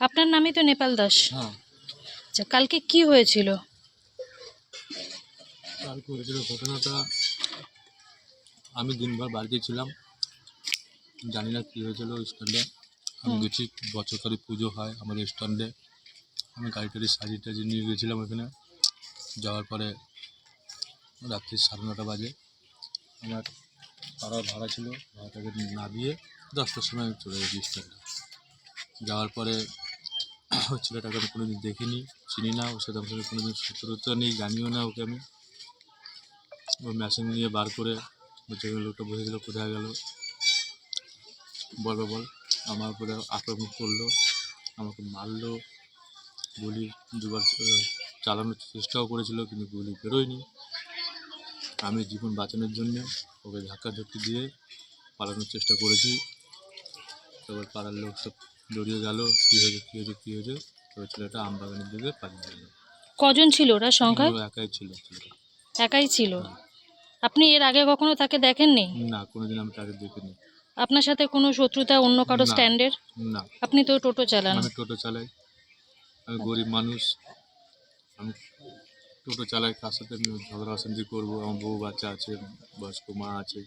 আপনার নামই তো নেপাল দাস। হ্যাঁ। আচ্ছা কালকে কি হয়েছিল? কালকে হয়েছিল ঘটনাটা আমি দিনভর বাড়িতে ছিলাম। জানি না কী হয়েছিল স্ট্যান্ডে। আমি। গেছি বছরকারী পুজো হয় আমাদের স্ট্যান্ডে। আমি গাড়ি টাড়ি সাজিয়ে টাজিয়ে নিয়ে গেছিলাম ওখানে। যাওয়ার পরে রাত্রি সাড়ে নটা বাজে। আমার পাড়ার ভাড়া ছিল ভাড়াটাকে নামিয়ে দশটার সময় আমি চলে গেছি স্ট্যান্ডে। যাওয়ার পরে ছেলেটাকে আমি কোনোদিন দেখিনি, চিনি না, ওর সাথে আমার সাথে কোনোদিন শত্রুতা নেই, জানিও না ওকে আমি। ওই মেশিন নিয়ে বার করে বলছে লোকটা বসে গেলো কোথায় গেল? বলবে বল। আমার উপরে আক্রমণ করল, আমাকে মারলো, গুলি দুবার চালানোর চেষ্টাও করেছিল, কিন্তু গুলি বেরোয়নি। আমি জীবন বাঁচানোর জন্য ওকে ধাক্কা ধুক্কি দিয়ে পালানোর চেষ্টা করেছি। তারপর পাড়ার লোক সব দৌড়িয়ে গেল কী হয়েছে কী হয়েছে কী হয়েছে? তবে ছেলেটা আমবাগানের দিকে পালিয়ে গেল। কজন ছিল ওরা সংখ্যায় ও একাই ছিল ছেলেটা। একাই ছিল? হ্যাঁ। আপনি এর আগে কখনো তাকে দেখেননি? না কোনোদিন আমি তাকে দেখিনি। আপনার সাথে কোনো শত্রুতা অন্য কারও না। স্ট্যান্ডের? না। আপনি তো টোটো চালান। আমি টোটো চালাই। আমি গরিব মানুষ। আমি টোটো চালাই কার সাথে আমি ঝগড়া অশান্তি করব? আমার বউ বাচ্চা আছে বয়স্ক মা আছে।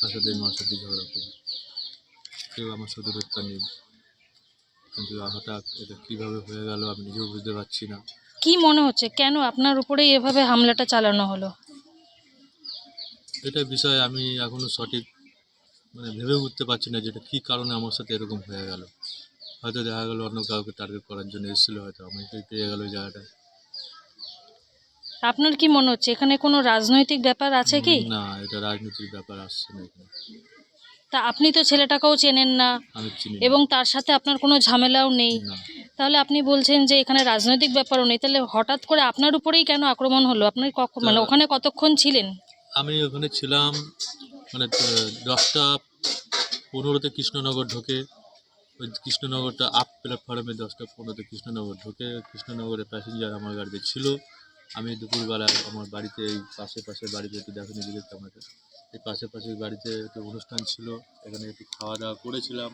কার সাথে আমি অশান্তি ঝগড়া করব? কেউ আমার শত্রুতা নেই কিন্তু হঠাৎ এটা কীভাবে হয়ে গেল আমি নিজেও বুঝতে পারছি না। কি মনে হচ্ছে? কেন আপনার উপরেই এভাবে হামলাটা চালানো হলো? এটা বিষয়ে আমি এখনও সঠিক মানে ভেবে উঠতে পারছি না যেটা কী কারণে আমার সাথে এরকম হয়ে গেল। হয়তো দেখা গেলো অন্য কাউকে টার্গেট করার জন্য এসেছিল হয়তো আমাকে পেয়ে গেলো ওই জায়গাটা। আপনার কি মনে হচ্ছে? এখানে কোনো রাজনৈতিক ব্যাপার আছে কি? না এটা রাজনৈতিক ব্যাপার আসছে না এখানে। তা আপনি তো ছেলেটাকেও চেনেন না। এবং তার সাথে আপনার কোনো ঝামেলাও নেই। তাহলে আপনি বলছেন যে এখানে রাজনৈতিক ব্যাপারও নেই। তাহলে হঠাৎ করে আপনার উপরেই কেন আক্রমণ হলো? আপনি কখন মানে ওখানে কতক্ষণ ছিলেন? আমি ওখানে ছিলাম মানে দশটা পনেরোতে কৃষ্ণনগর ঢোকে। ওই কৃষ্ণনগরটা আপ প্ল্যাটফর্মে দশটা পনেরোতে কৃষ্ণনগর ঢোকে। কৃষ্ণনগরে প্যাসেঞ্জার আমার গাড়িতে ছিল। আমি দুপুরবেলা আমার বাড়িতে এই পাশে পাশে বাড়িতে একটু দেখেনি দিকে আমাকে এই পাশে পাশে বাড়িতে একটু অনুষ্ঠান ছিল এখানে একটু খাওয়া দাওয়া করেছিলাম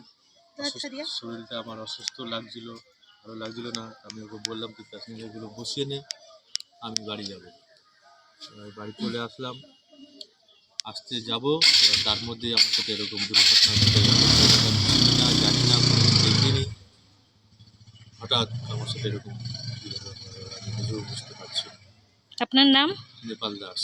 শরীরটা আমার অসুস্থ লাগছিল ভালো লাগছিল না। আমি ওকে বললাম তুই প্যাসেঞ্জারগুলো বসিয়ে নে আমি বাড়ি যাব। এবার বাড়ি চলে আসলাম। আসতে যাব এবার তার মধ্যেই আমার সাথে এরকম দুর্ঘটনা ঘটে গেল। না জানি না কোনোদিন দেখিনি। হঠাৎ আমার সাথে এরকম আমি নিজেও বুঝতে। আপনার নাম নেপাল দাস